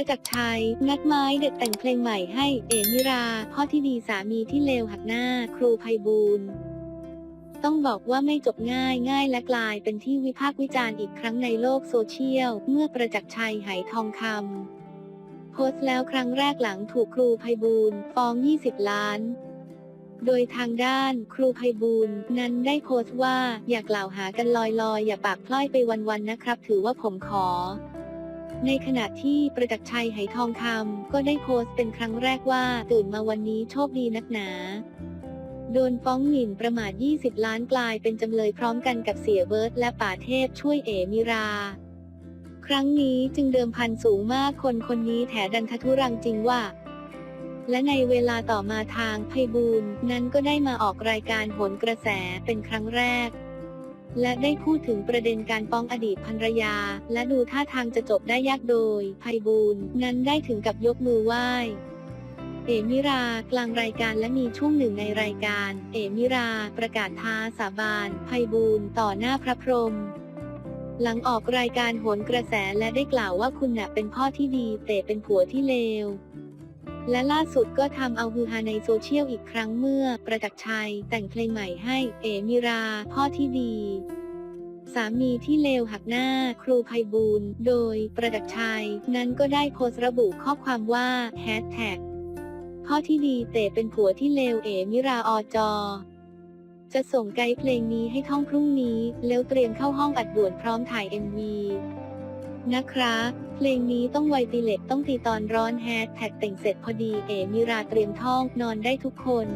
ประจักษ์ชัย งัดไม้เด็ดแต่งเพลงใหม่ให้เอมิรา พ่อที่ดีสามีที่เลวหักหน้า ครูไพบูลต้องบอกว่าไม่จบง่ายง่ายและกลายเป็นที่วิพากษ์วิจารณ์อีกครั้งในโลกโซเชียล เมื่อประจักษ์ชัยไหทองคำโพสต์แล้วครั้งแรกหลังถูกครูไพบูลฟ้อง 20 ล้านโดยทางด้านครูไพบูลนั้นได้โพสต์ว่า อย่ากล่าวหากันลอยๆ อย่าปากพล่อยไปวันๆนะครับ ถือว่าผมขอ ในขณะที่ประจักษ์ชัยไหทองคำก็ได้โพสต์เป็นครั้งแรกว่าตื่นมาวันนี้โชคดีนักหนา โดนฟ้องหมิ่นประมาท 20 ล้านกลายเป็นจำเลยพร้อมกันกับเสียเบิร์ตและป่าเทพช่วยเอมิรา ครั้งนี้จึงเดิมพันสูงมากคนคนนี้แถดันททุรังจริงว่า และในเวลาต่อมาทางไพบูลนั้นก็ได้มาออกรายการโหนกระแสเป็นครั้งแรก และได้พูดถึงประเด็นการป้องอดีตภรรยา และดูท่าทางจะจบได้ยากโดยไพบูลย์นั้นได้ถึงกับยกมือไหว้เอมิรากลางรายการและมีช่วงหนึ่งในรายการ เอมิราประกาศท้าสาบานไพบูลย์ต่อหน้าพระพรหมหลังออกรายการโหนกระแสและได้กล่าวว่าคุณน่ะเป็นพ่อที่ดีแต่เป็นผัวที่เลว และล่าสุดก็ทำเอาฮือฮาในโซเชียลอีกครั้งเมื่อ ประจักษ์ชัยแต่งเพลงใหม่ให้เอมิรา พ่อที่ดี สามีที่เลวหักหน้า ครูไพบูลโดยประจักษ์ชัย นั้นก็ได้โพสต์ระบุข้อความว่าแฮชแท็กพ่อที่ดีแต่เป็นผัวที่เลวเอมิราอจอจะส่งไกด์เพลงนี้ให้ท่องพรุ่งนี้ แล้วเตรียมเข้าห้องอัดด่วนพร้อมถ่าย MV นะครับ เพลงนี้ต้องไวตีเหล็กต้องตีตอนร้อนแฮชแท็กแต่งเสร็จพอดีเอมิราเตรียมท่องนอนได้ทุกคน